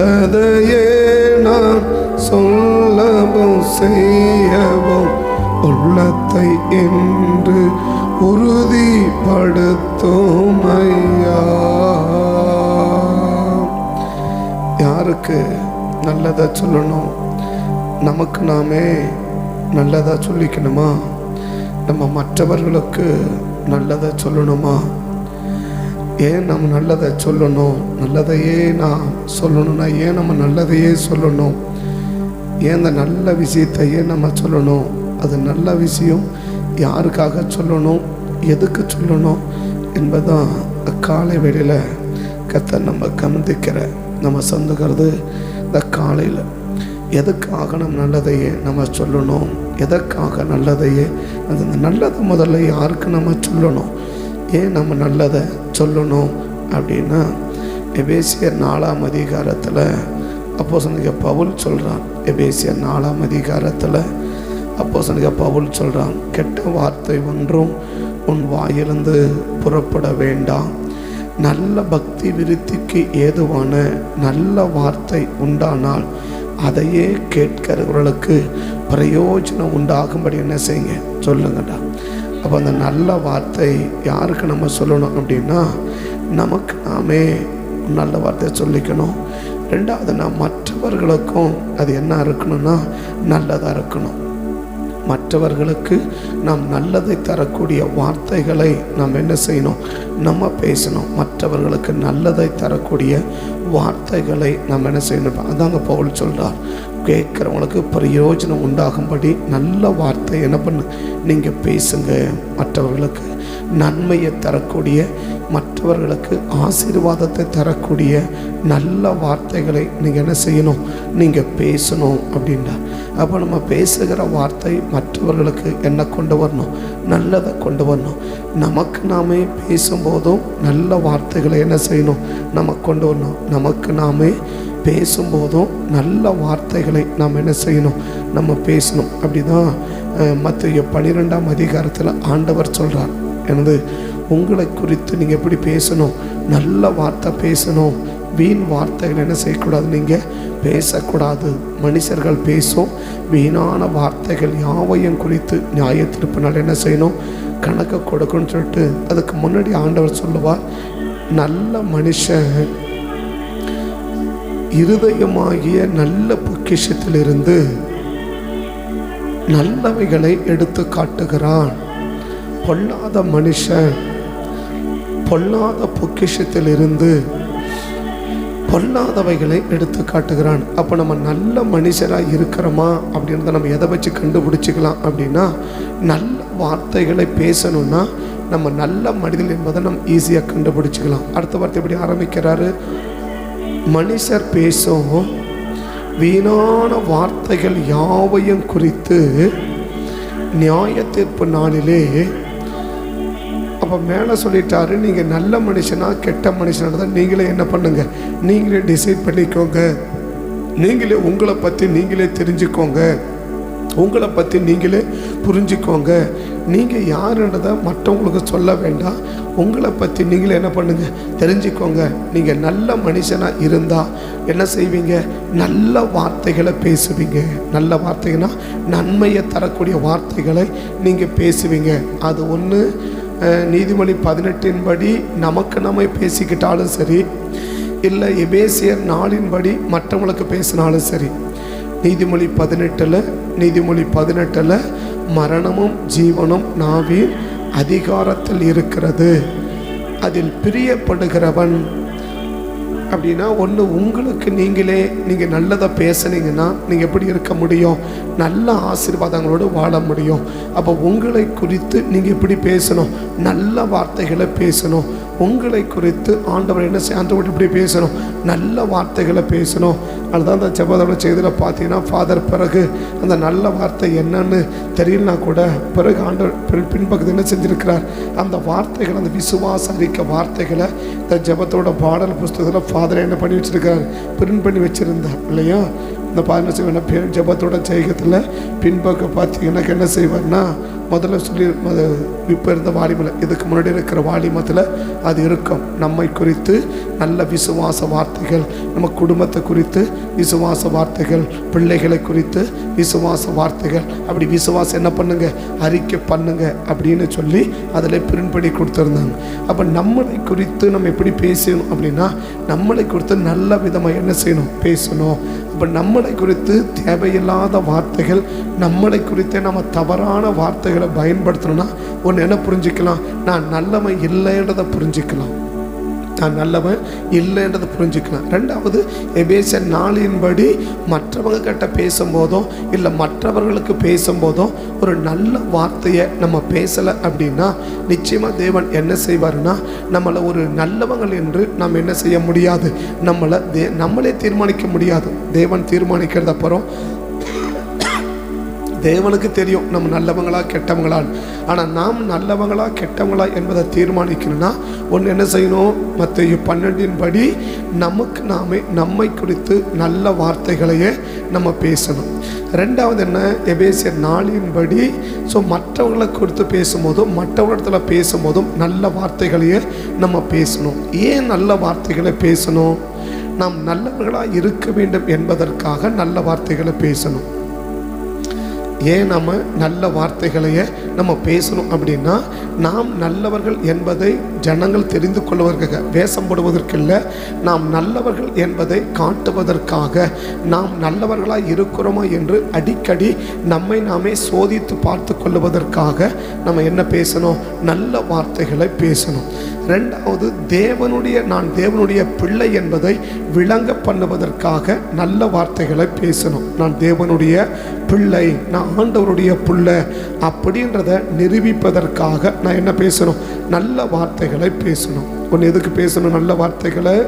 நல்லதையே நான் சொல்லவும் செய்யவும் உள்ளத்தை என்று உறுதிப்படுத்தும் ஐயா. யாருக்கு நல்லதை சொல்லணும்? நமக்கு நாமே நல்லதாக சொல்லிக்கணுமா? நம்ம மற்றவர்களுக்கு நல்லதை சொல்லணுமா? ஏன் நம்ம நல்லதை சொல்லணும்? நல்லதையே நான் சொல்லணும்னா ஏன் நம்ம நல்லதையே சொல்லணும்? ஏன் இந்த நல்ல விஷயத்தை ஏன் நம்ம சொல்லணும்? அது நல்ல விஷயம். யாருக்காக சொல்லணும்? எதுக்கு சொல்லணும்? என்பதுதான் காலை வேளையில் கத்த நம்ம கவனிக்கிற நம்ம சந்துக்கிறது இந்த காலையில். எதுக்காக நம்ம நல்லதையே நம்ம சொல்லணும்? எதற்காக நல்லதையே? அந்த நல்லதை முதல்ல யாருக்கு நம்ம சொல்லணும்? ஏன் நம்ம நல்லதை சொல்லணும் அப்படின்னா எபேசியர் நாலாம் அதிகாரத்தில் அப்போ சொன்ன பவுல் சொல்கிறான் எபேசியர் நாலாம் அதிகாரத்தில் அப்போ சொன்ன பவுல் சொல்கிறான் கெட்ட வார்த்தை ஒன்றும் உன் வாயிலிருந்து புறப்பட வேண்டாம். நல்ல பக்தி விருத்திக்கு ஏதுவான நல்ல வார்த்தை உண்டானால் அதையே கேட்கிறவர்களுக்கு பிரயோஜனம் உண்டாகும்படி என்ன செய்யுங்க? சொல்லுங்கடா. அப்போ அந்த நல்ல வார்த்தை யாருக்கு நம்ம சொல்லணும் அப்படின்னா நமக்கு நாமே நல்ல வார்த்தையை சொல்லிக்கணும். ரெண்டாவது நான் மற்றவர்களுக்கும் அது என்ன இருக்கணும்னா நல்லதாக இருக்கணும். மற்றவர்களுக்கு நாம் நல்லதை தரக்கூடிய வார்த்தைகளை நாம் என்ன செய்யணும்? நம்ம பேசணும். மற்றவர்களுக்கு நல்லதை தரக்கூடிய வார்த்தைகளை நம்ம என்ன செய்யணும்? அதாங்க பவுல் சொல்கிறார் கேட்குறவங்களுக்கு பிரயோஜனம் உண்டாகும்படி நல்ல வார்த்தை என்ன பண்ணு? நீங்கள் பேசுங்க. மற்றவர்களுக்கு நன்மையை தரக்கூடிய மற்றவர்களுக்கு ஆசீர்வாதத்தை தரக்கூடிய நல்ல வார்த்தைகளை நீங்கள் என்ன செய்யணும்? நீங்கள் பேசணும் அப்படின்னா அப்போ நம்ம பேசுகிற வார்த்தை மற்றவர்களுக்கு என்ன கொண்டு வரணும்? நல்லதை கொண்டு வரணும். நமக்கு நாமே பேசும்போதும் நல்ல வார்த்தைகளை என்ன செய்யணும்? நம்ம கொண்டு வரணும். நமக்கு நாமே பேசும்போதும் நல்ல வார்த்தைகளை நாம் என்ன செய்யணும்? நம்ம பேசணும். அப்படி தான் மற்ற பன்னிரெண்டாம் அதிகாரத்தில் ஆண்டவர் சொல்கிறார் எனது உங்களை குறித்து நீங்கள் எப்படி பேசணும்? நல்ல வார்த்தை பேசணும். வீண் வார்த்தைகள் என்ன செய்யக்கூடாது நீங்கள் பேசக்கூடாது. மனுஷர்கள் பேசும் வீணான வார்த்தைகள் யாவையும் குறித்து நியாயத்திருப்பினால் என்ன செய்யணும்? கணக்கை கொடுக்கணும்னு சொல்லிட்டு அதுக்கு முன்னாடி ஆண்டவர் சொல்லுவார் நல்ல மனுஷன் இருதயமாகிய நல்ல பொக்கிஷத்திலிருந்து நல்லவைகளை எடுத்து காட்டுகிறான். பொல்லாத மனுஷன் பொல்லாத பொக்கிஷத்திலிருந்து பொல்லாதவைகளை எடுத்து காட்டுகிறான். அப்போ நம்ம நல்ல மனுஷராக இருக்கிறோமா? அப்படின்றத நம்ம எதை வச்சு கண்டுபிடிச்சிக்கலாம் அப்படின்னா நல்ல வார்த்தைகளை பேசணும்னா நம்ம நல்ல மனிதன் என்பதை நம்ம ஈஸியாக கண்டுபிடிச்சிக்கலாம். அடுத்த வார்த்தை எப்படி ஆரம்பிக்கிறாரு? மனுஷர் பேசும் வீணான வார்த்தைகள் யாவையும் குறித்து நியாய தீர்ப்பு நாளிலே அப்போ மேலே சொல்லிட்டாரு நீங்கள் நல்ல மனுஷனா கெட்ட மனுஷனாக தான் நீங்களே என்ன பண்ணுங்க? நீங்களே டிசைட் பண்ணிக்கோங்க. நீங்களே உங்களை பற்றி நீங்களே தெரிஞ்சுக்கோங்க. உங்களை பற்றி நீங்களே புரிஞ்சுக்கோங்க. நீங்கள் யாருன்றதை மற்றவங்களுக்கு சொல்ல வேண்டாம். உங்களை பற்றி நீங்களே என்ன பண்ணுங்கள் தெரிஞ்சுக்கோங்க. நீங்கள் நல்ல மனுஷனாக இருந்தால் என்ன செய்வீங்க? நல்ல வார்த்தைகளை பேசுவீங்க. நல்ல வார்த்தைகள்னால் நன்மையை தரக்கூடிய வார்த்தைகளை நீங்கள் பேசுவீங்க. அது ஒன்று நீதிமொழி பதினெட்டின் படி நமக்கு நம்ம பேசிக்கிட்டாலும் சரி இல்லை எபேசியர் நாளின்படி மற்றவங்களுக்கு பேசினாலும் சரி நீதிமொழி பதினெட்டில் நீதிமொழி பதினெட்டில் மரணமும் ஜீவனும் நாவின் அதிகாரத்தில் இருக்கிறது. அதில் பிரியப்படுகிறவன் அப்படின்னா ஒன்று உங்களுக்கு நீங்களே நீங்கள் நல்லதை பேசுனீங்கன்னா நீங்கள் எப்படி இருக்க முடியும்? நல்ல ஆசீர்வாதங்களோடு வாழ முடியும். அப்போ உங்களை குறித்து நீங்கள் எப்படி பேசணும்? நல்ல வார்த்தைகளை பேசணும். உங்களை குறித்து ஆண்டவர் என்ன செய்ய ஆண்டவர் இப்படி பேசணும்? நல்ல வார்த்தைகளை பேசணும். அதுதான் அந்த ஜபதோட செய்தியில் பார்த்தீங்கன்னா ஃபாதர் பிறகு அந்த நல்ல வார்த்தை என்னன்னு தெரியலனா கூட பிறகு ஆண்டவர் பின் பின்பக்கத்தில் என்ன செஞ்சிருக்கிறார்? அந்த வார்த்தைகள் அந்த விசுவாச அறிக்கை வார்த்தைகளை இந்த ஜபத்தோட பாடல் புஸ்தகத்தில் ஃபாதர் என்ன பண்ணி வச்சிருக்கிறார் பிரிண்ட் பண்ணி வச்சுருந்தார் இல்லையா? இந்த பதினஞ்சு செய்வேன் பேர் ஜபத்தோட ஜெயகத்தில் பின்பக்க பார்த்தீங்கன்னா என்ன செய்வார்னா முதல்ல சொல்லி இப்போ இருந்த வாலிமலை இதுக்கு முன்னாடி இருக்கிற வாலிமத்தில் அது இருக்கும். நம்மை குறித்து நல்ல விசுவாச வார்த்தைகள் நம்ம குடும்பத்தை குறித்து விசுவாச வார்த்தைகள் பிள்ளைகளை குறித்து விசுவாச வார்த்தைகள். அப்படி விசுவாசம் என்ன பண்ணுங்க? அறிக்கை பண்ணுங்க அப்படின்னு சொல்லி அதில் பிரின்படி கொடுத்துருந்தாங்க. அப்போ நம்மளை குறித்து நம்ம எப்படி பேசணும் அப்படின்னா நம்மளை குறித்து நல்ல விதமாக என்ன செய்யணும்? பேசணும். அப்போ நம்மளை குறித்து தேவையில்லாத வார்த்தைகள் நம்மளை குறித்து நம்ம தவறான வார்த்தைகள் பயன்படுத்தணும்னா ஒன்று என்ன புரிஞ்சுக்கலாம்? நான் நல்லவன் இல்லைன்றதை புரிஞ்சுக்கலாம். நான் நல்லவன் இல்லைன்றதை புரிஞ்சுக்கலாம். ரெண்டாவது எபேச நாளின்படி மற்றவங்க கிட்ட பேசும்போதும் இல்லை மற்றவர்களுக்கு பேசும்போதும் ஒரு நல்ல வார்த்தையை நம்ம பேசலை அப்படின்னா நிச்சயமாக தேவன் என்ன செய்வார்னா நம்மளை ஒரு நல்லவங்கள் என்று நாம் என்ன செய்ய முடியாது. நம்மளை தே நம்மளே தீர்மானிக்க முடியாது. தேவன் தீர்மானிக்கிறது அப்புறம் தேவனுக்கு தெரியும் நம்ம நல்லவங்களா கெட்டவங்களா ஆனால் நாம் நல்லவங்களா கெட்டவங்களா என்பதை தீர்மானிக்கணும்னா ஒன்று என்ன செய்யணும்? மற்ற பன்னெண்டின் படி நமக்கு நாமே நம்மை குறித்து நல்ல வார்த்தைகளையே நம்ம பேசணும். ரெண்டாவது என்ன? எபேசியர் நாளின்படி ஸோ மற்றவங்களை குறித்து பேசும்போதும் மற்றவங்களிடத்துல பேசும்போதும் நல்ல வார்த்தைகளையே நம்ம பேசணும். ஏன் நல்ல வார்த்தைகளை பேசணும்? நாம் நல்லவர்களாக இருக்க வேண்டும் என்பதற்காக நல்ல வார்த்தைகளை பேசணும். ஏன் நம்ம நல்ல வார்த்தைகளையே நம்ம பேசணும் அப்படின்னா நாம் நல்லவர்கள் என்பதை ஜனங்கள் தெரிந்து கொள்வதற்காக வேஷம் போடுவதற்கில்லை நாம் நல்லவர்கள் என்பதை காட்டுவதற்காக நாம் நல்லவர்களாக இருக்கிறோமா என்று அடிக்கடி நம்மை நாமே சோதித்து பார்த்து கொள்வதற்காக நம்ம என்ன பேசணும்? நல்ல வார்த்தைகளை பேசணும். ரெண்டாவது தேவனுடைய நான் தேவனுடைய பிள்ளை என்பதை விளங்க பண்ணுவதற்காக நல்ல வார்த்தைகளை பேசணும். நான் தேவனுடைய பிள்ளை நான் ஆண்டவருடைய பிள்ளை அப்படின்றத நிரூபிப்பதற்காக நான் என்ன பேசணும்? நல்ல வார்த்தைகளை பேசணும். ஒன்று எதுக்கு பேசணும்? நல்ல வார்த்தைகளை?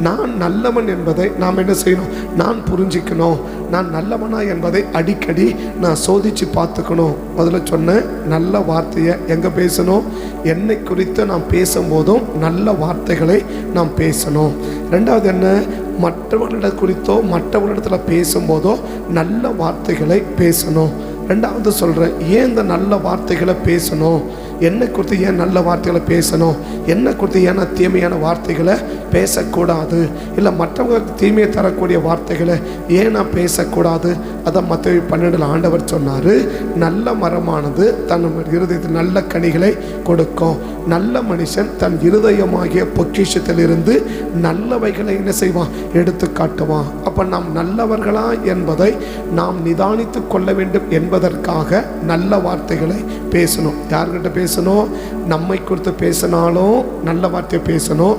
நான் நல்லவன் என்பதை நாம் என்ன செய்யணும்? நான் புரிஞ்சிக்கணும். நான் நல்லவனா என்பதை அடிக்கடி நான் சோதித்து பார்த்துக்கணும். முதல்ல சொன்னேன் நல்ல வார்த்தையை எங்கே பேசணும்? என்னை குறித்து நாம் பேசும்போதும் நல்ல வார்த்தைகளை நாம் பேசணும். ரெண்டாவது என்ன? மற்றவர்களிட குறித்தோ மற்றவர்களிடத்தில் பேசும்போதோ நல்ல வார்த்தைகளை பேசணும். ரெண்டாவது சொல்கிறேன் ஏன் இந்த நல்ல வார்த்தைகளை பேசணும்? என்னை குறித்து ஏன் நல்ல வார்த்தைகளை பேசணும்? என்னை குறித்து ஏன் தீமையான வார்த்தைகளை பேசக்கூடாது? இல்லை மற்றவங்களுக்கு தீமையை தரக்கூடிய வார்த்தைகளை ஏன் நான் பேசக்கூடாது? அதை மற்ற பன்னெண்டில் ஆண்டவர் சொன்னார் நல்ல மரமானது தன் இருதயத்தில் நல்ல கனிகளை கொடுக்கும். நல்ல மனுஷன் தன் இருதயமாகிய பொக்கிஷத்திலிருந்து நல்லவைகளை என்ன செய்வான்? எடுத்து காட்டுவான். அப்போ நாம் நல்லவர்களா என்பதை நாம் நிதானித்து கொள்ள வேண்டும் என்பதற்காக நல்ல வார்த்தைகளை பேசணும். யார்கிட்ட பேசணும்? நம்மை குறித்து பேசினாலும் நல்ல வார்த்தையை பேசணும்.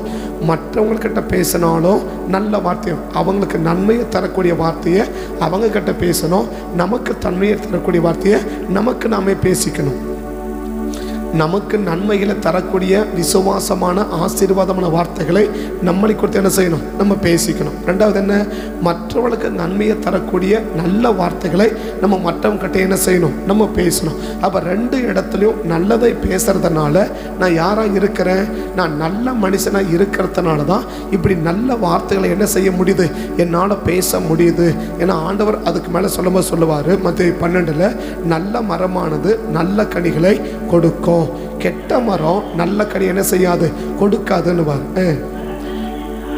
மற்றவங்கக்கிட்ட பேசினாலும் நல்ல வார்த்தை அவங்களுக்கு நன்மையை தரக்கூடிய வார்த்தையை அவங்க கிட்ட பேசணும். நமக்கு தன்மையை தரக்கூடிய வார்த்தையை நமக்கு நாமே பேசிக்கணும். நமக்கு நன்மைகளை தரக்கூடிய விசுவாசமான ஆசீர்வாதமான வார்த்தைகளை நம்மளை கொடுத்து என்ன செய்யணும்? நம்ம பேசிக்கணும். ரெண்டாவது என்ன? மற்றவர்களுக்கு நன்மையை தரக்கூடிய நல்ல வார்த்தைகளை நம்ம மற்றவங்கிட்ட என்ன செய்யணும்? நம்ம பேசணும். அப்போ ரெண்டு இடத்துலையும் நல்லதை பேசுறதுனால நான் யாராக இருக்கிறேன்? நான் நல்ல மனுஷனாக இருக்கிறதுனால தான் இப்படி நல்ல வார்த்தைகளை என்ன செய்ய முடியுது? என்னால் பேச முடியுது. ஏன்னா ஆண்டவர் அதுக்கு மேலே சொல்லும்போது சொல்லுவார் மற்ற பன்னெண்டில் நல்ல மரமானது நல்ல கனிகளை கொடுக்கும். கெட்ட மரம் நல்ல கனி என்ன செய்யாது? கொடுக்காதுன்னு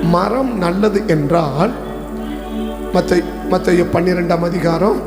மரம் நல்லது என்றால் மற்ற மற்ற பன்னிரெண்டாம் அதிகாரம்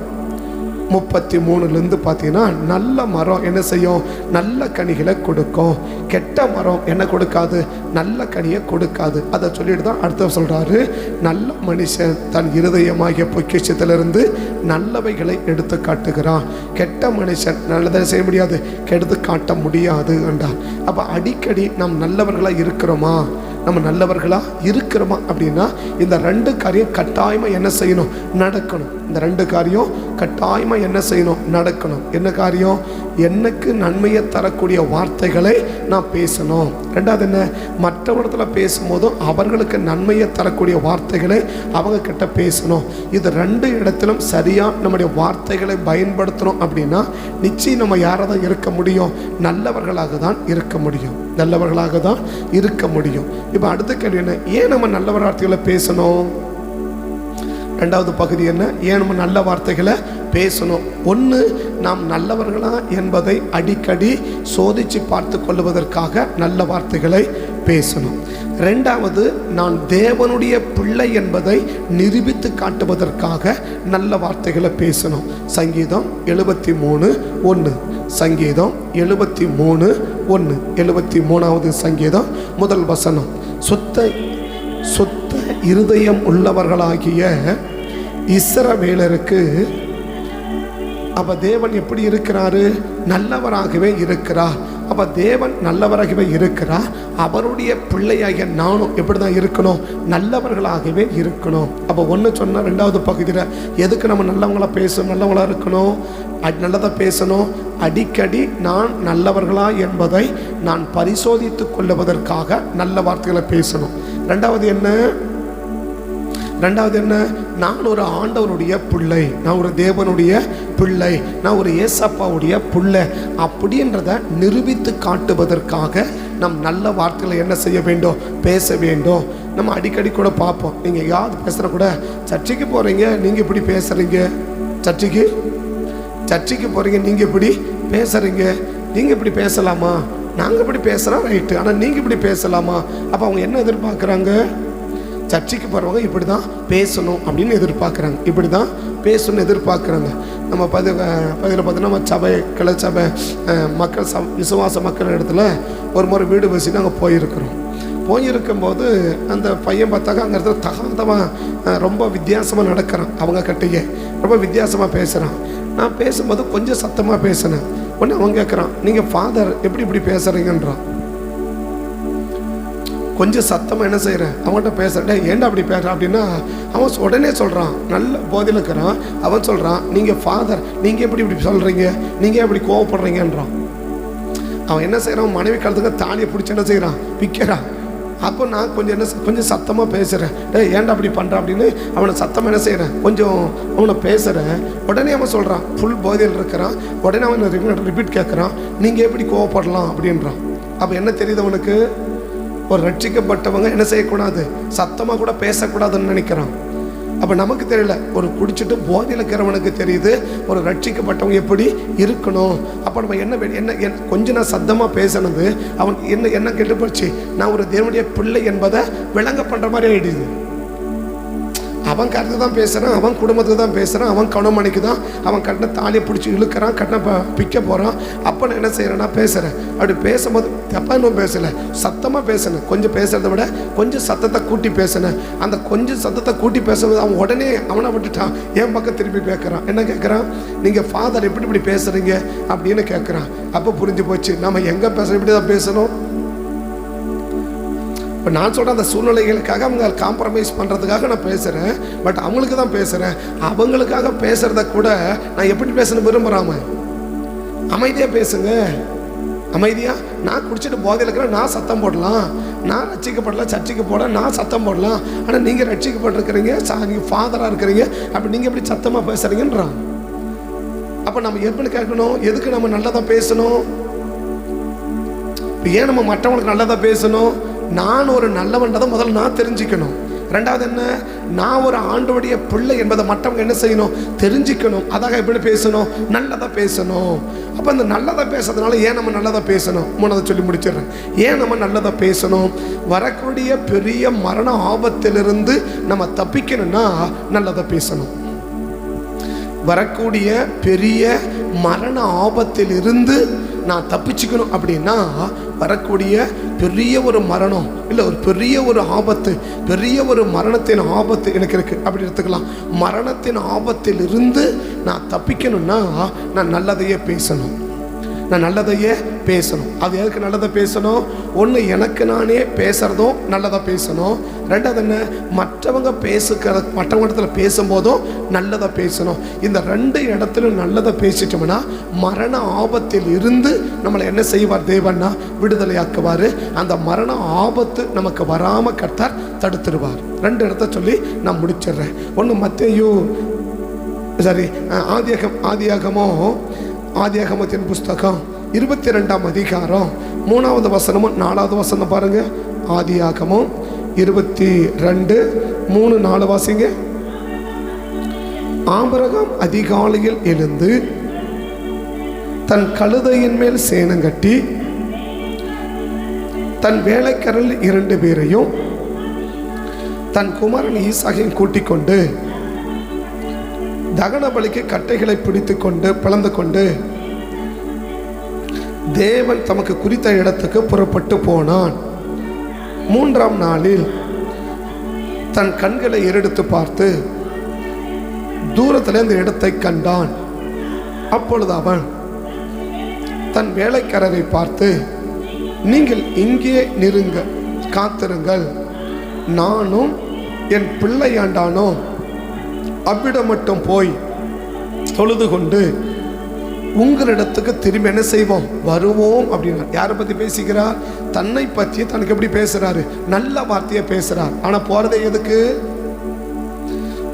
முப்பத்தி மூணுலேருந்து பார்த்தீங்கன்னா நல்ல மரம் என்ன செய்யும்? நல்ல கனிகளை கொடுக்கும். கெட்ட மரம் என்ன கொடுக்காது? நல்ல கனியை கொடுக்காது. அதை சொல்லிட்டு தான் அடுத்த சொல்கிறாரு நல்ல மனுஷன் தன் இருதயமாகிய பொக்கிஷத்திலிருந்து நல்லவைகளை எடுத்து காட்டுகிறான். கெட்ட மனுஷன் நல்லதை செய்ய முடியாது கெடுத்து காட்ட முடியாது என்றார். அப்போ அடிக்கடி நாம் நல்லவர்களாக இருக்கிறோமா? நம்ம நல்லவர்களாக இருக்கிறோமா அப்படின்னா இந்த ரெண்டு காரியம் கட்டாயமாக என்ன செய்யணும்? நடக்கணும். இந்த ரெண்டு காரியம் கட்டாயமாக என்ன செய்யணும்? நடக்கணும். என்ன காரியம்? எனக்கு நன்மையை தரக்கூடிய வார்த்தைகளை நான் பேசணும். ரெண்டாவது என்ன? மற்றவர்களிடத்தில் பேசும்போதும் அவர்களுக்கு நன்மையை தரக்கூடிய வார்த்தைகளை அவங்க கிட்ட பேசணும். இது ரெண்டு இடத்திலும் சரியாக நம்முடைய வார்த்தைகளை பயன்படுத்தணும் அப்படின்னா நிச்சயம் நம்ம யாரை தான் இருக்க முடியும்? நல்லவர்களாக தான் இருக்க முடியும். நல்லவர்களாக தான் இருக்க முடியும். இப்போ அடுத்த கேள்வி என்ன? ஏன் நம்ம நல்ல வார்த்தைகளை பேசணும்? ரெண்டாவது பகுதி என்ன? ஏன் நம்ம நல்ல வார்த்தைகளை பேசணும். ஒன்று நாம் நல்லவர்களா என்பதை அடிக்கடி சோதித்து பார்த்து கொள்வதற்காக நல்ல வார்த்தைகளை பேசணும். ரெண்டாவது நான் தேவனுடைய பிள்ளை என்பதை நிரூபித்து காட்டுவதற்காக நல்ல வார்த்தைகளை பேசணும். சங்கீதம் எழுபத்தி மூணு ஒன்று சங்கீதம் எழுபத்தி மூணு ஒன்று எழுபத்தி மூணாவது சங்கீதம் முதல் வசனம். சுத்த சுத்த இருதயம் உள்ளவர்களாகிய இஸ்ரவேலருக்கு அப்ப தேவன் எப்படி இருக்கிறாரு? நல்லவராகவே இருக்கிறார் அப்ப தேவன் நல்லவராகவே இருக்கிறார் அவருடைய பிள்ளையாகிய நானும் எப்படி தான் இருக்கணும்? நல்லவர்களாகவே இருக்கணும். அப்போ ஒன்று சொன்னால் ரெண்டாவது பகுதியில் எதுக்கு நம்ம நல்லவங்களா பேசணும்? நல்லவங்களா இருக்கணும்? நல்லதாக பேசணும்? அடிக்கடி நான் நல்லவர்களா என்பதை நான் பரிசோதித்து கொள்ளுவதற்காக நல்ல வார்த்தைகளை பேசணும். ரெண்டாவது என்ன? ரெண்டாவது என்ன? நான் ஒரு ஆண்டவருடைய பிள்ளை. நான் ஒரு தேவனுடைய பிள்ளை. நான் ஒரு ஏசப்பாவுடைய பிள்ளை. அப்படின்றத நிரூபித்து காட்டுவதற்காக நம் நல்ல வார்த்தைகளை என்ன செய்ய வேண்டும்? பேச வேண்டும். நம்ம அடிக்கடி கூட பார்ப்போம். நீங்கள் யார் பேசுகிற கூட சர்ச்சைக்கு போகிறீங்க நீங்கள் இப்படி பேசுகிறீங்க சர்ச்சைக்கு? சர்ச்சைக்கு போகிறீங்க நீங்கள் இப்படி பேசுகிறீங்க நீங்கள் இப்படி பேசலாமா? நாங்கள் இப்படி பேசுகிறோம் ரைட்டு. ஆனால் நீங்கள் இப்படி பேசலாமா? அப்போ அவங்க என்ன எதிர்பார்க்குறாங்க? சர்ச்சைக்கு போகிறவங்க இப்படி தான் பேசணும் அப்படின்னு எதிர்பார்க்குறாங்க. இப்படி தான் பேசணும்னு எதிர்பார்க்குறாங்க. நம்ம பதி பதில் பார்த்தோன்னா நம்ம சபை கிளை சபை மக்கள் ச விசுவாச மக்கள் இடத்துல ஒரு முறை வீடு வச்சு நாங்கள் போயிருக்கிறோம். போயிருக்கும்போது அந்த பையன் பார்த்தாக்க அங்கே இடத்துல தகாதவன் ரொம்ப வித்தியாசமாக நடக்கிறான். அவங்க கட்டையே ரொம்ப வித்தியாசமாக பேசுகிறான் நான் பேசும்போது கொஞ்சம் சத்தமாக பேசினேன். உடனே அவன் கேட்குறான் நீங்கள் ஃபாதர் எப்படி இப்படி பேசுகிறீங்கன்றான் கொஞ்சம் சத்தமாக என்ன செய்கிறேன் அவன்கிட்ட பேசுகிறேன் ஏன்டா அப்படி பேசுகிறேன் அப்படின்னா அவன் உடனே சொல்கிறான் நல்ல போதையில் இருக்கிறான். அவன் சொல்கிறான் நீங்கள் ஃபாதர் நீங்கள் எப்படி இப்படி சொல்கிறீங்க நீங்கள் எப்படி கோவப்படுறீங்கன்றான். அவன் என்ன செய்கிறான் மனைவி காலத்துக்கு தாலியை பிடிச்சி என்ன செய்கிறான் விற்கிறான் அப்போ நான் கொஞ்சம் என்ன கொஞ்சம் சத்தமாக பேசுகிறேன் டே ஏன்டா அப்படி பண்ணுறான் அப்படின்னு அவனை சத்தமாக என்ன செய்கிறேன் கொஞ்சம் அவனை பேசுகிறேன் உடனே அவன் சொல்கிறான் ஃபுல் போதையில் இருக்கிறான். உடனே அவன் ரிப்பீட் கேட்குறான் நீங்கள் எப்படி கோவப்படலாம்? அப்படின்றான். அப்போ என்ன தெரியுது அவனுக்கு? ஒரு ரட்சிக்கப்பட்டவங்க என்ன செய்யக்கூடாது? சத்தமாக கூட பேசக்கூடாதுன்னு நினைக்கிறான். அப்போ நமக்கு தெரியல ஒரு குடிச்சிட்டு போதையில் இருக்கிறவனுக்கு தெரியுது ஒரு ரட்சிக்கப்பட்டவங்க எப்படி இருக்கணும்? அப்போ நம்ம என்ன என்ன என்- கொஞ்சம் நான் சத்தமாக பேசினது அவன் என்ன என்ன கெட்டு போச்சு நான் ஒரு தேவனுடைய பிள்ளை என்பதை விளங்க பண்ணுற மாதிரி ஆகிடுது அவன் கருத்து தான் பேசுகிறான் அவன் குடும்பத்துக்கு தான் பேசுகிறான் அவன் கணமணிக்கு தான் அவன் கட்டின தாலியை பிடிச்சி இழுக்கிறான் கட்டின ப பிக்க போகிறான் அப்போ நான் என்ன செய்கிறேன்னா பேசுகிறேன் அப்படி பேசும்போது தப்பாக இன்னும் பேசலை. சத்தமாக பேசினேன். கொஞ்சம் பேசுகிறத விட கொஞ்சம் சத்தத்தை கூட்டி பேசினேன். அந்த கொஞ்சம் சத்தத்தை கூட்டி பேசும்போது அவன் உடனே அவனை விட்டுட்டான். என் பக்கம் திருப்பி கேட்குறான் என்ன கேட்குறான் நீங்கள் ஃபாதர் எப்படி இப்படி பேசுகிறீங்க அப்படின்னு கேட்குறான் அப்போ புரிஞ்சு போச்சு. நம்ம எங்கே பேசுகிறோம் இப்படி தான் பேசணும். இப்போ நான் சொல்கிற அந்த சூழ்நிலைகளுக்காக அவங்க காம்ப்ரமைஸ் பண்ணுறதுக்காக நான் பேசுகிறேன் பட் அவங்களுக்கு தான் பேசுகிறேன் அவங்களுக்காக பேசுகிறத கூட நான் எப்படி பேசணும் விரும்புகிறாம அமைதியாக பேசுங்க. அமைதியாக நான் குடிச்சிட்டு போதையில் இருக்கிறேன். நான் சத்தம் போடலாம். நான் ரட்சிக்கப்படலாம் சர்ச்சைக்கு போட நான் சத்தம் போடலாம். ஆனால் நீங்கள் ரட்சிக்கப்பட்டிருக்கிறீங்க. சா நீங்கள் ஃபாதராக இருக்கிறீங்க. அப்படி நீங்கள் எப்படி சத்தமாக பேசுகிறீங்கன்றான் அப்போ நம்ம எப்படி கேட்கணும். எதுக்கு நம்ம நல்லதாக பேசணும்? இப்போ ஏன் நம்ம மற்றவங்களுக்கு நல்லதாக பேசணும்? நான் ஒரு நல்லவன்றதை முதல்ல நான் தெரிஞ்சுக்கணும். ரெண்டாவது என்ன? நான் ஒரு ஆண்டோடைய பிள்ளை என்பதை மற்றவங்க என்ன செய்யணும்? தெரிஞ்சுக்கணும். அதாக எப்படி பேசணும்? நல்லதாக பேசணும். அப்போ அந்த நல்லதாக பேசுறதுனால ஏன் நம்ம நல்லதாக பேசணும்? மூணாவது சொல்லி முடிச்சிடுறேன். ஏன் நம்ம நல்லதாக பேசணும்? வரக்கூடிய பெரிய மரண ஆபத்திலிருந்து நம்ம தப்பிக்கணும்னா நல்லதாக பேசணும். வரக்கூடிய பெரிய மரண ஆபத்தில் இருந்து நான் தப்பிச்சுக்கணும் அப்படின்னா வரக்கூடிய பெரிய ஒரு மரணம் இல்லை ஒரு பெரிய ஒரு ஆபத்து பெரிய ஒரு மரணத்தின் ஆபத்து எனக்கு இருக்குது அப்படி எடுத்துக்கலாம். மரணத்தின் ஆபத்தில் இருந்து நான் தப்பிக்கணும்னா நான் நல்லதையே பேசணும். நான் நல்லதையே பேசணும். அது எதுக்கு நல்லதை பேசணும்? ஒன்று எனக்கு நானே பேசுகிறதும் நல்லதாக பேசணும். ரெண்டாவது என்ன? மற்றவங்க பேசுகிற மற்றவங்க இடத்துல பேசும்போதும் நல்லதாக பேசணும். இந்த ரெண்டு இடத்துலையும் நல்லதை பேசிட்டோம்னா மரண ஆபத்தில் இருந்து நம்மளை என்ன செய்வார் தேவன்னா விடுதலையாக்குவார். அந்த மரண ஆபத்து நமக்கு வராமல் கர்த்தார் தடுத்துருவார். ரெண்டு இடத்த சொல்லி நான் முடிச்சிடுறேன். ஒன்று மத்தையும் சரி ஆதியகம் ஆதியாகமோ ஆதியாகமத்தின் புஸ்தகம் இருபத்தி ரெண்டாம் அதிகாரம் மூணாவது வசனமும் நாலாவது வசனம் பாருங்க. ஆதியாகமும் இருபத்தி ரெண்டு மூணு நாலு வாசிங்க. ஆபிரகாம் அதிகாலையில் எழுந்து தன் கழுதையின் மேல் சேனம் கட்டி தன் வேலைக்காரர்கள் இரண்டு பேரையும் தன் குமரன் ஈசாகையும் கூட்டிக் கொண்டு தகன பலிக்கு கட்டைகளை பிடித்து கொண்டு பிளந்து கொண்டு தேவன் தமக்கு குறித்த இடத்துக்கு புறப்பட்டு போனான். மூன்றாம் நாளில் தன் கண்களை ஏறெடுத்து பார்த்து தூரத்தில் அந்த இடத்தை கண்டான். அப்பொழுது அவன் தன் வேலைக்காரரை பார்த்து நீங்கள் இங்கே நிறுங்க காத்திருங்கள். நானும் என் பிள்ளையாண்டானோ அவ்விடம் மட்டும் போய் தொழுது கொண்டு உங்களிடத்துக்கு திரும்பி என்ன செய்வோம்? வருவோம் அப்படின்னா யாரை பற்றி பேசிக்கிறார்? தன்னை பற்றி தனக்கு எப்படி பேசுகிறாரு நல்ல வார்த்தையை பேசுகிறார் ஆனால் போகிறதே எதுக்கு?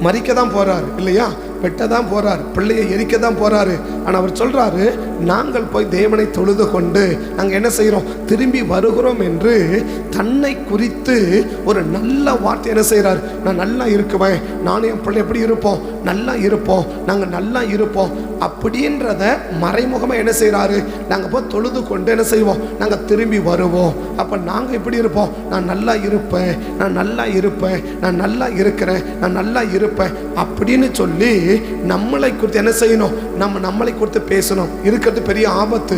மறிக்க தான் போறாரு இல்லையா? வெட்ட தான் போகிறார் பிள்ளையை எரிக்க தான் போகிறாரு ஆனால் அவர் சொல்றாரு நாங்கள் போய் தேவனை தொழுது கொண்டு நாங்கள் என்ன செய்கிறோம் திரும்பி வருகிறோம் என்று தன்னை குறித்து ஒரு நல்ல வார்த்தை என்ன செய்கிறார் நான் நல்லா இருக்குவேன். நானும் என் பிள்ளை எப்படி இருப்போம்? நல்லா இருப்போம். நாங்கள் நல்லா இருப்போம். அப்படின்றத மறைமுகமாக என்ன செய்கிறாரு நாங்கள் போய் தொழுது கொண்டு என்ன செய்வோம்? நாங்கள் திரும்பி வருவோம். அப்போ நாங்கள் எப்படி இருப்போம்? நான் நல்லா இருப்பேன். நான் நல்லா இருப்பேன். நான் நல்லா இருக்கிறேன். நான் நல்லா இருப்பேன். அப்படின்னு சொல்லி நம்மளை குறித்து என்ன செய்யணும்? நம்ம நம்மளை குறித்து பேசணும். இருக்கிறது பெரிய ஆபத்து.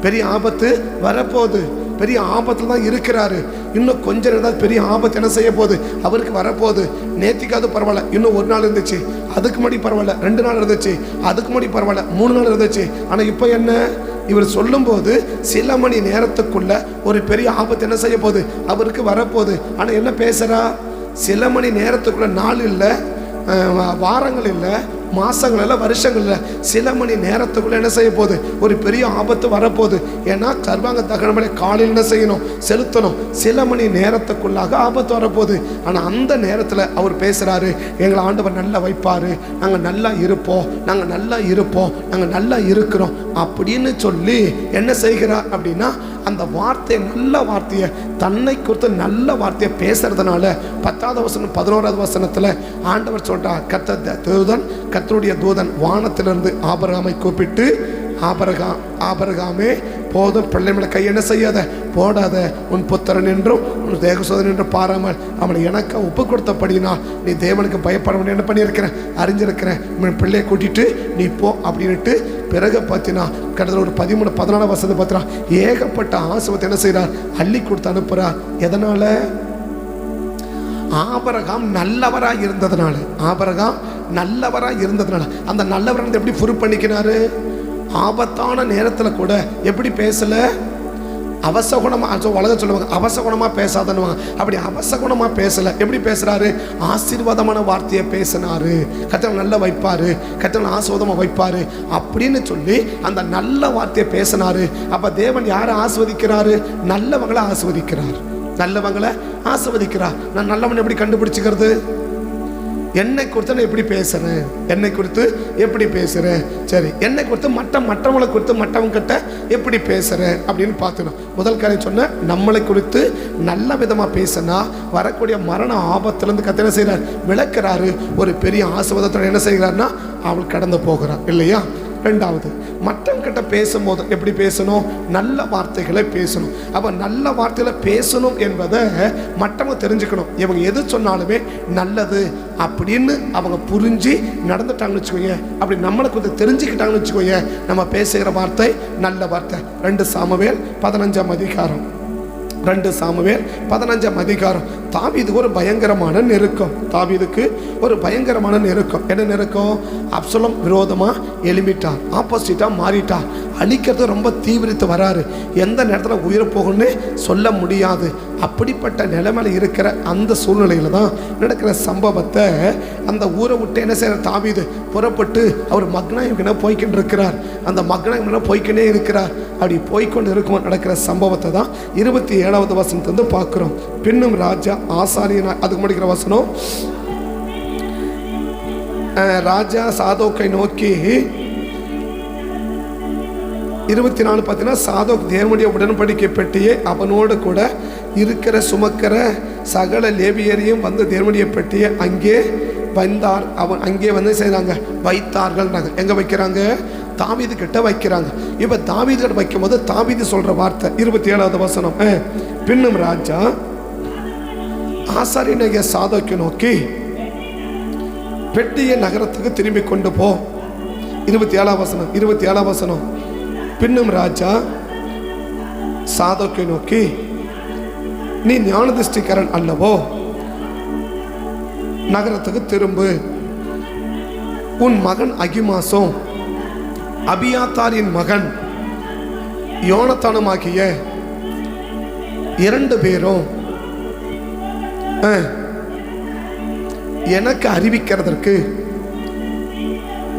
பெரிய ஆபத்து வரப்போகுது. பெரிய ஆபத்தில் தான் இருக்கிறாரு. இன்னும் கொஞ்ச நேரம் பெரிய ஆபத்து என்ன செய்ய போகுது? அவருக்கு வரப்போகுது. நேத்திக்காவது பரவாயில்ல. இன்னும் ஒரு நாள் இருந்துச்சு. அதுக்கு முன்னாடி பரவாயில்ல. ரெண்டு நாள் இருந்துச்சு. அதுக்கு முன்னாடி பரவாயில்ல. மூணு நாள் இருந்துச்சு. ஆனால் இப்போ என்ன? இவர் சொல்லும்போது சில மணி நேரத்துக்குள்ள ஒரு பெரிய ஆபத்து என்ன செய்ய போகுது? அவருக்கு வரப்போகுது. ஆனால் என்ன பேசுகிறா சில மணி நேரத்துக்குள்ள நாள் இல்லை. வாரங்கள் இல்லை. மாசங்கள் இல்லை வருஷங்கள் இல்லை சில மணி நேரத்துக்குள்ளே என்ன செய்ய போகுது? ஒரு பெரிய ஆபத்து வரப்போகுது. ஏன்னா சர்வாங்க தகனமலை காலையில் என்ன செய்யணும்? செலுத்தணும். சில மணி நேரத்துக்குள்ளாக ஆபத்து வரப்போகுது. ஆனால் அந்த நேரத்தில் அவர் பேசுகிறாரு எங்களை ஆண்டவர் நல்லா வைப்பார். நாங்கள் நல்லா இருப்போம். நாங்கள் நல்லா இருப்போம். நாங்கள் நல்லா இருக்கிறோம். அப்படின்னு சொல்லி என்ன செய்கிறார் அப்படின்னா அந்த வார்த்தை நல்ல வார்த்தையை தன்னை குறித்து நல்ல வார்த்தையை பேசுறதுனால பத்தாவது வசனம் பதினோராவது வசனத்தில் ஆண்டவர் சொல்றா கத்த தூதன் கத்தருடைய தூதன் வானத்திலிருந்து ஆபராமை கூப்பிட்டு ஆபரகாம் ஆபரகாமே போதும். பிள்ளை கை என்ன செய்யாத? போடாத. உன் புத்திரன் என்றும் உன் தேகசோதன் என்றும் பாராமல் அவனை எனக்கு ஒப்பு கொடுத்தபடினா நீ தேவனுக்கு பயப்பட என்ன பண்ணியிருக்கிறேன்? அறிஞ்சிருக்கிறேன். உன் பிள்ளையை கூட்டிட்டு நீ போ அப்படின்ட்டு பிறகு பார்த்தினா கடந்த ஒரு பதிமூணு பதினாலு வருஷத்தை பார்த்தினா ஏகப்பட்ட ஆசிரமத்தை என்ன செய்கிறார்? அள்ளி கொடுத்து அனுப்புகிறார். எதனால்? ஆபரகாம் நல்லவராக இருந்ததுனால. ஆபரகாம் நல்லவராக இருந்ததுனால. அந்த நல்லவரை எப்படி ப்ரூவ் பண்ணிக்கினாரு? ஆபத்தான நேரத்தில் கூட எப்படி பேசலை? அவசகுணமாக உலக சொல்லுவாங்க அவசகுணமாக பேசாதன்னுவாங்க. அப்படி அவசகுணமாக பேசலை. எப்படி பேசுகிறாரு ஆசீர்வாதமான வார்த்தையை பேசினாரு. கத்தனை நல்லா வைப்பார். கத்தனை ஆசிர்வாதமாக வைப்பார். அப்படின்னு சொல்லி அந்த நல்ல வார்த்தையை பேசினாரு. அப்போ தேவன் யாரை ஆஸ்வதிக்கிறாரு நல்லவங்களை ஆஸ்வதிக்கிறார் நல்லவங்களை ஆஸ்வதிக்கிறார் நான் நல்லவன் எப்படி கண்டுபிடிச்சிக்கிறது? என்னை குறித்து நான் எப்படி பேசுகிறேன் என்னை குறித்து எப்படி பேசுகிறேன் சரி என்னை குறித்து மற்ற மற்றவங்களை குறித்து மற்றவங்க கிட்ட எப்படி பேசுகிறேன் அப்படின்னு பார்த்துக்கணும். முதல் காரியம் சொன்ன நம்மளை குறித்து நல்ல விதமாக பேசினா வரக்கூடிய மரண ஆபத்துலேருந்து கத்த என்ன செய்கிறார் விளக்குறாரு. ஒரு பெரிய ஆசிர்வாதத்தோட என்ன செய்கிறார்னா அவள் கடந்து போகிறார் இல்லையா? ரெண்டாவது மற்றவங்கிட்ட பேசும்போது எப்படி பேசணும்? நல்ல வார்த்தைகளை பேசணும். அப்போ நல்ல வார்த்தைகளை பேசணும் என்பதை மற்றவங்க தெரிஞ்சுக்கணும். இவங்க எது சொன்னாலுமே நல்லது அப்படின்னு அவங்க புரிஞ்சு நடந்துட்டாங்கன்னு வச்சுக்கோங்க அப்படி நம்மளை கொஞ்சம் தெரிஞ்சுக்கிட்டாங்கன்னு வச்சுக்கோங்க நம்ம பேசுகிற வார்த்தை நல்ல வார்த்தை. ரெண்டு சாமவேல் பதினஞ்சாம் அதிகாரம். ரெண்டு சாமுவேல் பதினஞ்சாம் அதிகாரம். தாவீதுக்கு ஒரு பயங்கரமான நெருக்கம். தாவீதுக்கு ஒரு பயங்கரமான நெருக்கம். என்ன நெருக்கம்? அப்சலம் விரோதமாக எழும்பிட்டார் ஆப்போசிட்டாக மாறிட்டார் அழிக்கிறது ரொம்ப தீவிரித்து வராரு. எந்த நேரத்தில் உயிர் போகும்னு சொல்ல முடியாது. அப்படிப்பட்ட நிலைமையில் இருக்கிற அந்த சூழ்நிலையில தான் நடக்கிற சம்பவத்தை அந்த ஊரை விட்டு என்ன செய்கிற தாவிது? புறப்பட்டு அவர் மக்னாயம் போய்கிட்டு இருக்கிறார். அந்த மக்னாயம் போய்க்கினே இருக்கிறார். அப்படி போய்க்கொண்டு இருக்கும் நடக்கிற சம்பவத்தை தான் இருபத்தி ஏழாவது வசனத்தை வந்து பார்க்குறோம். பின்னும் ராஜா ஆசாரியனாக அதுக்கு முடிக்கிற வசனம். ராஜா சாதோக்கை நோக்கி இருபத்தி நாலு பார்த்தீங்கன்னா சாதோக் தேவனுடைய உடன்படிக்கை பெட்டியை அவனோடு கூட இருக்கிற சுமக்கிற சகல லேவியரையும் வந்து தேவனுடைய பெட்டியை அங்கே வந்தார் அவன் அங்கே வந்து செய்கிறாங்க வைத்தார்கள்ன்றாங்க எங்கே வைக்கிறாங்க? தாவீது கிட்ட வைக்கிறாங்க. இப்போ தாவீது கிட்ட வைக்கும்போது தாவீது சொல்கிற வார்த்தை இருபத்தி ஏழாவது வசனம். பின்னும் ராஜா ஆசாரியனைய சாதோக்கை நோக்கி பெட்டியை நகரத்துக்கு திரும்பி கொண்டு போ. இருபத்தி ஏழாம் வசனம் இருபத்தி ஏழாம் வசனம். பின்னும் ராஜா சாதோக்கை நோக்கி நீ ஞானதிஷ்டிகரன் அல்லவோ? நகரத்துக்கு திரும்பு. உன் மகன் அகிமாசம் அபியாத்தாரின் மகன் யோனத்தானுமாகிய இரண்டு பேரும் எனக்கு அறிவிக்கிறதற்கு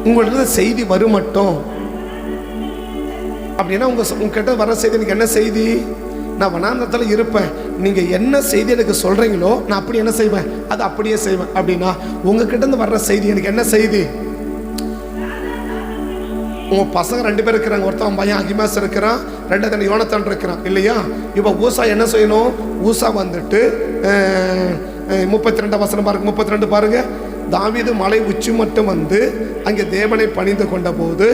உங்கள்கிட்ட செய்தி வரும் மட்டும். அப்படின்னா உங்க உங்ககிட்ட வர செய்தி எனக்கு என்ன செய்தி? நான் வனாந்தத்தில் இருப்பேன். நீங்க என்ன செய்தி எனக்கு சொல்றீங்களோ நான் அப்படி என்ன செய்வேன்? அது அப்படியே செய்வேன். அப்படின்னா உங்ககிட்ட இருந்து வர்ற செய்தி எனக்கு என்ன செய்தி? உங்க பசங்க ரெண்டு பேர் இருக்கிறாங்க. ஒருத்தன் பையன் அகிமாஸ் இருக்கிறான். ரெண்டாவது யோனத்தான் இருக்கிறான். இல்லையா? இப்போ ஊசா என்ன செய்யணும்? ஊசா வந்துட்டு முப்பத்தி ரெண்டாம் வசனம் பாருங்க முப்பத்தி ரெண்டு பாருங்க. தாவிது மலை உச்சி மட்டும் வந்து அங்கே தேவனை பணிந்து கொண்ட போது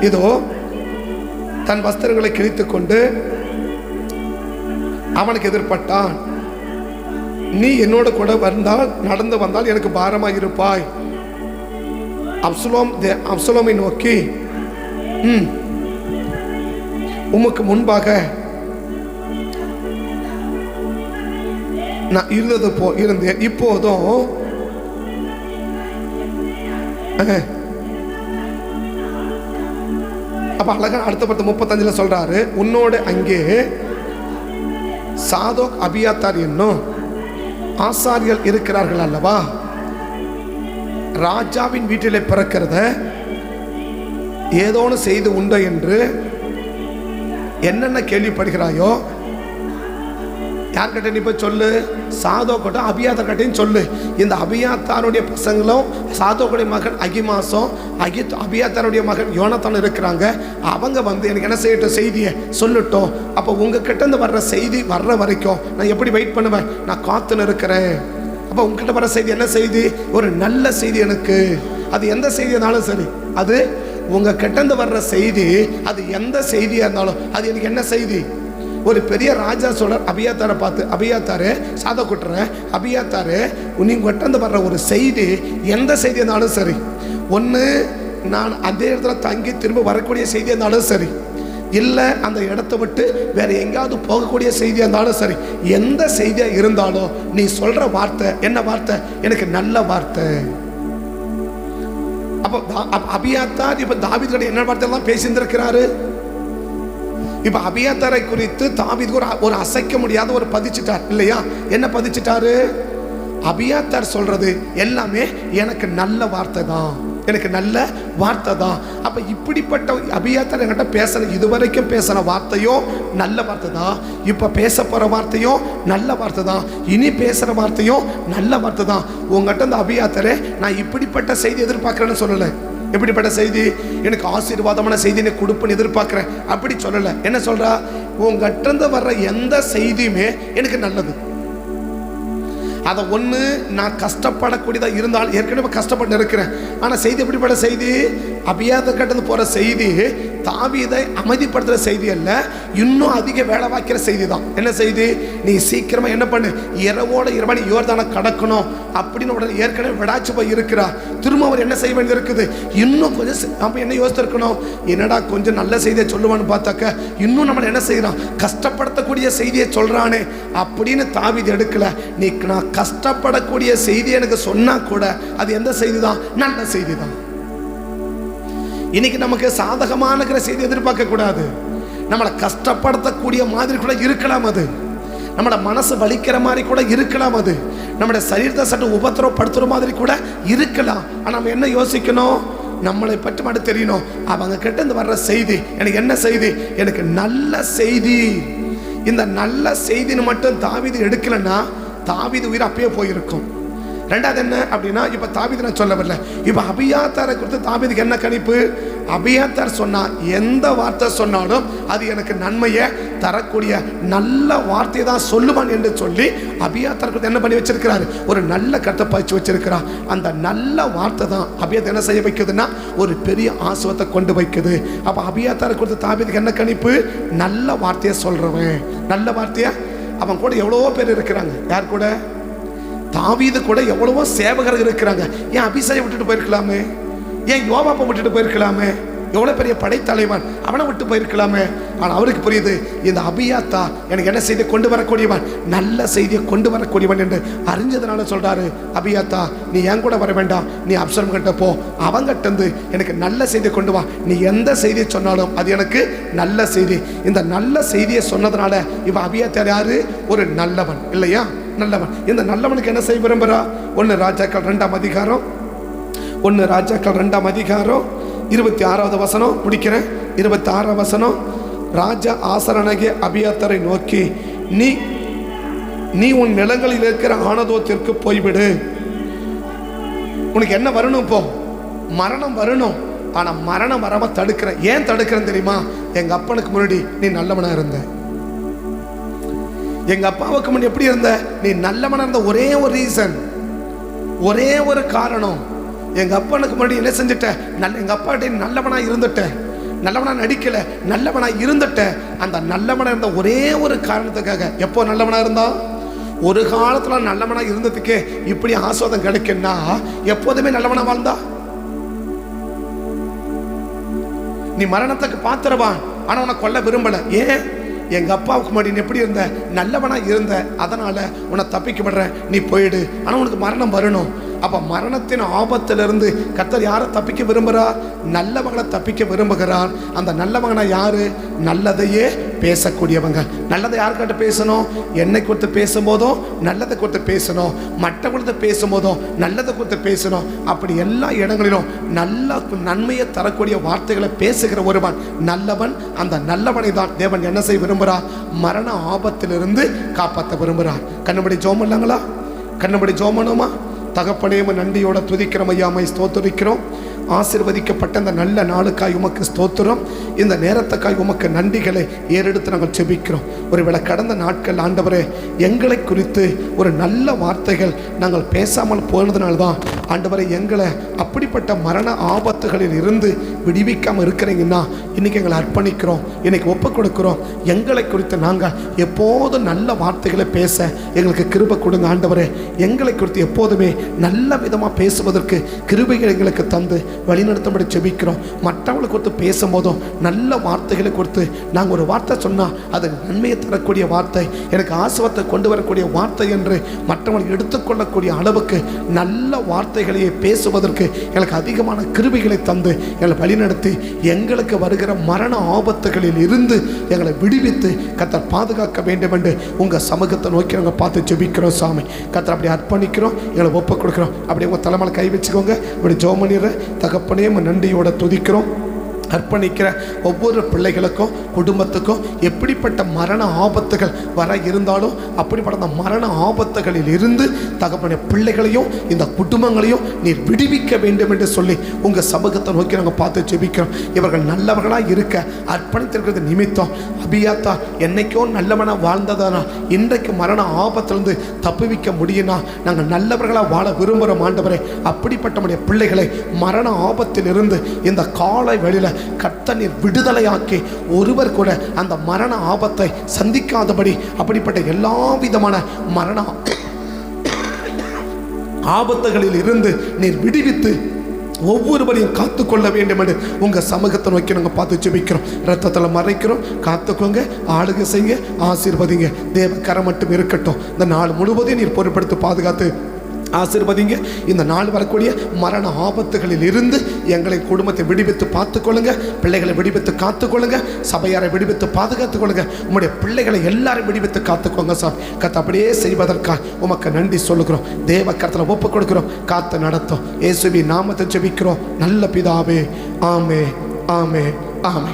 இதோ தன் வஸ்திரங்களை கிழித்து கொண்டு அவனுக்கு எதிர்பட்டான். நீ என்னோட கூட வந்தால் நடந்து வந்தால் எனக்கு பாரமாக இருப்பாய். அப்சுலோம் தே- அப்சுலோமை நோக்கி ம் உமக்கு முன்பாக நான் இருந்தது போ இருந்தேன் இப்போதும் அஹ். அப்ப அழகா அடுத்த பத்து முப்பத்தஞ்சுல சொல்றாரு உன்னோட அங்கே சாதோக் அபியாத்தார் என்னும் ஆசாரியர்கள் இருக்கிறார்கள் அல்லவா ராஜாவின் வீட்டிலே பிறக்கிறத ஏதோன்னு செய்து உண்டோ என்று என்னென்ன கேள்விப்படுகிறாயோ யார்கிட்ட நீ போய் சொல்லு. சாதோக்கிட்ட அபியாத்தார் கிட்டையும் சொல்லு. இந்த அபியாத்தாருடைய பசங்களும் சாதோக்குடைய மகன் அகிமாசம் அகி அபியாத்தாருடைய மகன் யோனத்தான் இருக்கிறாங்க. அவங்க வந்து எனக்கு என்ன செய்யட்டும்? செய்தியை சொல்லட்டும். அப்போ உங்ககிட்ட இருந்து வர்ற செய்தி வர்ற வரைக்கும் நான் எப்படி வெயிட் பண்ணுவேன்? நான் காத்துன்னு இருக்கிறேன். அப்போ உங்ககிட்ட வர செய்தி என்ன செய்தி? ஒரு நல்ல செய்தி எனக்கு. அது எந்த செய்தியானாலும் சரி. அது உங்க கிட்டந்து வர்ற செய்தி அது எந்த செய்தியாக இருந்தாலும் அது எனக்கு என்ன செய்தி? ஒரு பெரிய ராஜா சொல்ற அபியாத்தாரை பார்த்து அபியாத்தாரு சாத கொட்டுறேன் அபியாத்தாரு நீங்க கிட்டந்து வர்ற ஒரு செய்தி எந்த செய்தி இருந்தாலும் சரி. ஒன்று நான் அதே இடத்துல தங்கி திரும்ப வரக்கூடிய செய்தி இருந்தாலும் சரி. இல்லை அந்த இடத்த விட்டு வேற எங்கேயாவது போகக்கூடிய செய்தியாக இருந்தாலும் சரி. எந்த செய்தியாக இருந்தாலும் நீ சொல்கிற வார்த்தை என்ன வார்த்தை? எனக்கு நல்ல வார்த்தை. அப்போ தா- அப்ப அபியாத்தார் இப்போ தாவீதுடைய என்ன வார்த்தை எல்லாம் பேசியிருந்திருக்கிறாரு? இப்போ அபியாத்தரை குறித்து தாவீது ஒரு ஒரு அசைக்க முடியாத ஒரு பதிச்சிட்டார் இல்லையா? என்ன பதிச்சிட்டாரு? அபியாத்தார் சொல்றது எல்லாமே எனக்கு நல்ல வார்த்தை தான். எனக்கு நல்ல வார்த்தை தான். அப்போ இப்படிப்பட்ட அபியாத்தார் என்கிட்ட பேசின இதுவரைக்கும் பேசின வார்த்தையும் நல்ல வார்த்தை தான். இப்போ பேச போகிற வார்த்தையும் நல்ல வார்த்தை தான். இனி பேசுகிற வார்த்தையும் நல்ல வார்த்தை தான். உங்ககிட்ட இந்த அபியாத்தரே நான் இப்படிப்பட்ட செய்தி எதிர்பார்க்குறேன்னு சொல்லலை. எப்படிப்பட்ட செய்தி எனக்கு ஆசீர்வாதமான செய்தி எனக்கு கொடுப்புன்னு எதிர்பார்க்குறேன். அப்படி சொல்லலை. என்ன சொல்கிறா உங்ககிட்டருந்து வர்ற எந்த செய்தியுமே எனக்கு நல்லது. அதை ஒன்று நான் கஷ்டப்படக்கூடியதாக இருந்தால் ஏற்கனவே கஷ்டப்பட்டு இருக்கிறேன். ஆனால் செய்தி எப்படிப்பட்ட செய்தி? அபியாத கட்டத்து போகிற செய்தி தாவீதை அமைதிப்படுத்துகிற செய்தி அல்ல இன்னும் அதிக வேலை வாய்க்கிற செய்தி தான் என்ன செய்தி? நீ சீக்கிரமாக என்ன பண்ணு? இரவோட இரவணி யோர்தான கடக்கணும் அப்படின்னு உடனே ஏற்கனவே விடாச்சு போய் இருக்கிறா திரும்ப அவர் என்ன செய்ய வேண்டியது இருக்குது? இன்னும் கொஞ்சம் நம்ம என்ன யோசித்திருக்கணும்? என்னடா கொஞ்சம் நல்ல செய்தியை சொல்லுவான்னு பார்த்தாக்க இன்னும் நம்மளை என்ன செய்கிறான் கஷ்டப்படுத்தக்கூடிய செய்தியை சொல்கிறானே அப்படின்னு தாவிது எடுக்கல. நீ நான் கஷ்டப்படக்கூடிய செய்தி எனக்கு சொன்னால் கூட அது எந்த செய்தி தான் நல்ல செய்தி தான் இன்னைக்கு நமக்கு சாதகமான செய்தி எதிர்பார்க்க கூடாது. நம்மளை கஷ்டப்படுத்தக்கூடிய மாதிரி கூட இருக்கலாம் அது. நம்மளோட மனசு வலிக்கிற மாதிரி கூட இருக்கலாம் அது. நம்மளோட சரீரத்தை சற்று உபத்திரவப்படுத்துகிற மாதிரி கூட இருக்கலாம். ஆனால் நம்ம என்ன யோசிக்கணும்? நம்மளை பற்றி மட்டும் தெரியணும். அவங்க கிட்ட இருந்து வர்ற செய்தி எனக்கு என்ன செய்தி? எனக்கு நல்ல செய்தி. இந்த நல்ல செய்தின்னு மட்டும் தாவிது எடுக்கலைன்னா தாவிது உயிர் அப்பயே போயிருக்கும். ரெண்டாவது என்ன அப்படின்னா இப்போ தாவீது நான் சொல்ல வரல. இப்போ அபியாத்தாரை குறித்து தாவீதுக்கு என்ன கணிப்பு? அபியாத்தார் சொன்னால் எந்த வார்த்தை சொன்னாலும் அது எனக்கு நன்மையை தரக்கூடிய நல்ல வார்த்தையை தான் சொல்லுவான் என்று சொல்லி அபியாத்தார் என்ன பண்ணி வச்சிருக்கிறாரு? ஒரு நல்ல கருத்தை பயிற்சி வச்சிருக்கிறார் அந்த நல்ல வார்த்தை தான் அபியாத் என்ன செய்ய வைக்குதுன்னா ஒரு பெரிய ஆசுவத்தை கொண்டு வைக்குது. அப்போ அபியாத்தாரை கொடுத்து தாபீதுக்கு என்ன கணிப்பு? நல்ல வார்த்தையை சொல்கிறவன் நல்ல வார்த்தையை? அவன் கூட எவ்வளோ பேர் இருக்கிறாங்க. யார் கூட? தாவீது கூட எவ்வளவோ சேவகர் இருக்கிறாங்க. ஏன் அபிஷேகம் விட்டுட்டு போயிருக்கலாமே? ஏன் யோபாப்பை விட்டுட்டு போயிருக்கலாமே? எவ்வளோ பெரிய படைத்தலைவன். அவனை விட்டு போயிருக்கலாமே. ஆனால் அவருக்கு புரியுது இந்த அபியாத்தா எனக்கு என்ன செய்தியை கொண்டு வரக்கூடியவன்? நல்ல செய்தியை கொண்டு வரக்கூடியவன் என்று அறிஞ்சதுனால சொல்றாரு அபியாத்தா நீ என் கூட வர வேண்டாம். நீ அப்சரம் கிட்ட போ. அவங்கிட்ட எனக்கு நல்ல செய்தியை கொண்டு வா. நீ எந்த செய்தியை சொன்னாலும் அது எனக்கு நல்ல செய்தி. இந்த நல்ல செய்தியை சொன்னதுனால இவன் அபியாத்தார் யாரு? ஒரு நல்லவன். இல்லையா? நல்லவன். இந்த நல்லவனுக்கு என்ன செய்ய விரும்புகிறா ஒன்று ராஜாக்கள் ரெண்டாம் அதிகாரம். ஒன்று ராஜாக்கள் ரெண்டாம் அதிகாரம். இருபத்தி ஆறாவது வசனம் முடிக்கிறேன். இருபத்தி ஆறாம் வசனம். ராஜா ஆசரனகிய அபியாத்தரை நோக்கி நீ நீ உன் நிலங்களில் இருக்கிற ஆனதோத்திற்கு போய்விடு. உனக்கு என்ன வரணும் இப்போ மரணம் வரணும். ஆனால் மரணம் வராமல் தடுக்கிறேன் ஏன் தடுக்கிறேன் தெரியுமா? எங்கள் அப்பனுக்கு முன்னாடி நீ நல்லவனாக இருந்தேன் எங்க அப்பாவுக்கு முன்னாடி எப்படி இருந்த? நீ நல்லவனா இருந்த ஒரே ஒரு ரீசன் ஒரே ஒரு காரணம். எங்க அப்பனுக்கு முன்னாடி என்ன செஞ்சுட்ட? நல்ல எங்க அப்பாட்ட நல்லவனாக நல்லவனா இருந்துட்ட. நல்லவனா நடிக்கல நல்லவனா இருந்துட்ட. அந்த நல்லவனா இருந்த ஒரே ஒரு காரணத்துக்காக எப்போ நல்லவனா இருந்தா? ஒரு காலத்துல நல்லவனா இருந்ததுக்கே இப்படி ஆஸ்வாதம் கிடைக்குன்னா எப்போதுமே நல்லவனா வாழ்ந்தா? நீ மரணத்துக்கு பாத்திரவான் ஆனா உன்னை கொல்ல விரும்பல. ஏன்? எங்கள் அப்பாவுக்கு முன்னாடி நீ எப்படி இருந்த? நல்லவனாக இருந்த. அதனால் உன்னை தப்பிக்க விடுறேன். நீ போயிடு. ஆனால் உனக்கு மரணம் வரணும். அப்போ மரணத்தின் ஆபத்திலிருந்து கர்த்தர் யாரை தப்பிக்க விரும்புகிறார்? நல்லவங்களை தப்பிக்க விரும்புகிறார். அந்த நல்லவங்கனா யார்? நல்லதையே பேசக்கூடியவங்க. நல்லதை யாருக்கிட்ட பேசணும்? என்னை கொடுத்து பேசும்போதும் நல்லதை கொடுத்து பேசணும். மற்றவங்களுக்கு பேசும்போதும் நல்லதை கொடுத்து பேசணும். அப்படி எல்லா இடங்களிலும் நல்ல நன்மையை தரக்கூடிய வார்த்தைகளை பேசுகிற ஒருவன் நல்லவன். அந்த நல்லவனை தான் தேவன் என்ன செய்ய விரும்புகிறார்? மரண ஆபத்திலிருந்து காப்பாற்ற விரும்புகிறார். கண்ணுபடி ஜோம் இல்லைங்களா? கண்ணுபடி ஜோமனுமா தகப்பனேம நன்றியோட துதிக்கிறோம் ஐயாமை ஸ்தோத்தரிக்கிறோம். ஆசிர்வதிக்கப்பட்ட அந்த நல்ல நாளுக்காய் உமக்கு ஸ்தோத்திரம். இந்த நேரத்துக்காய் உமக்கு நன்றிகளை ஏறெடுத்து நாங்கள் செபிக்கிறோம் ஒருவேளை கடந்த நாட்கள் ஆண்டவரே எங்களை குறித்து ஒரு நல்ல வார்த்தைகள் நாங்கள் பேசாமல் போனதுனால தான் ஆண்டவரை எங்களை அப்படிப்பட்ட மரண ஆபத்துகளில் இருந்து விடுவிக்காமல் இருக்கிறீங்கன்னா இன்னைக்கு எங்களை அர்ப்பணிக்கிறோம் இன்னைக்கு ஒப்பு கொடுக்குறோம். எங்களை குறித்து நாங்கள் எப்போதும் நல்ல வார்த்தைகளை பேச எங்களுக்கு கிருப கொடுங்க ஆண்டவரே. எங்களை குறித்து எப்போதுமே நல்ல விதமாக பேசுவதற்கு கிருபைகள் எங்களுக்கு தந்து வழிநடத்தும்படி செபிக்கிறோம். மற்றவங்களை கொடுத்து பேசும்போதும் நல்ல வார்த்தைகளை கொடுத்து நாங்கள் ஒரு வார்த்தை சொன்னால் அது நன்மையை தரக்கூடிய வார்த்தை எனக்கு ஆசுவத்தை கொண்டு வரக்கூடிய வார்த்தை என்று மற்றவர்கள் எடுத்துக்கொள்ளக்கூடிய அளவுக்கு நல்ல வார்த்தைகளையே பேசுவதற்கு எனக்கு அதிகமான கிருபிகளை தந்து எங்களை வழிநடத்தி எங்களுக்கு வருகிற மரண ஆபத்துகளில் இருந்து எங்களை விடுவித்து கத்தர் பாதுகாக்க வேண்டும் என்று உங்கள் சமூகத்தை நோக்கி நாங்கள் பார்த்து ஜெபிக்கிறோம் சாமி. கத்தர் அப்படி அர்ப்பணிக்கிறோம் எங்களை ஒப்பு கொடுக்குறோம். அப்படி உங்கள் தலைமையில் கை வச்சுக்கோங்க. இப்படி த தகப்பனே நம்ம நன்றியோட துதிக்கிறோம். அர்ப்பணிக்கிற ஒவ்வொரு பிள்ளைகளுக்கும் குடும்பத்துக்கும் எப்படிப்பட்ட மரண ஆபத்துகள் வர இருந்தாலும் அப்படிப்பட்ட மரண ஆபத்துகளில் இருந்து தகப்பன பிள்ளைகளையும் இந்த குடும்பங்களையும் நீர் விடுவிக்க வேண்டும் என்று சொல்லி உங்கள் சமூகத்தை நோக்கி நாங்கள் பார்த்து ஜெபிக்கிறோம். இவர்கள் நல்லவர்களாக இருக்க அர்ப்பணித்திருக்கிறது நிமித்தம். அபியாத்தா என்னைக்கோ நல்லவனாக வாழ்ந்ததானா இன்றைக்கு மரண ஆபத்திலிருந்து தப்புவிக்க முடியும்னா நாங்கள் நல்லவர்களாக வாழ விரும்புகிறோம் ஆண்டவரே. அப்படிப்பட்டவனுடைய பிள்ளைகளை மரண ஆபத்திலிருந்து இந்த காலை வெளியில் கர்த்தநீர் விடுதலையாக்கி ஒருவர் கூட அந்த மரண ஆபத்தை சந்திக்காதபடி அப்படிப்பட்ட எல்லா விதமான மரண ஆபத்துகளில் இருந்து நீர் விடுவித்து ஒவ்வொருவரையும் காத்துக்கொள்ள வேண்டும் என்று உங்கள் சமூகத்தை நோக்கி நாங்கள் பார்த்து ஜெபிக்கிறோம். ரத்தத்தில் மறைக்கிறோம். காத்துக்கோங்க. ஆளுகை செய்யுங்க. ஆசீர்வதிங்க. தேவ கரம் மட்டும் இருக்கட்டும். இந்த நாள் முழுவதையும் நீர் பொருட்படுத்தி பாதுகாத்து ஆசிர்வதிங்க. இந்த நாள் வரக்கூடிய மரண ஆபத்துகளில் இருந்து எங்களை குடும்பத்தை விடுவித்து பார்த்துக்கொள்ளுங்க. பிள்ளைகளை விடுவித்து காத்துக்கொள்ளுங்க. சபையாரை விடுவித்து பாதுகாத்துக்கொள்ளுங்க. உங்களுடைய பிள்ளைகளை எல்லாரும் விடுவித்து காத்துக்கோங்க சார். கத்த அப்படியே செய்வதற்காக உமக்கு நன்றி சொல்லுகிறோம். தேவ கருத்தில் ஒப்பு கொடுக்கிறோம். காத்து நடத்தும். ஏசுபி நாமத்தை ஜெபிக்கிறோம். நல்ல பிதாவே. ஆமே ஆமே ஆமே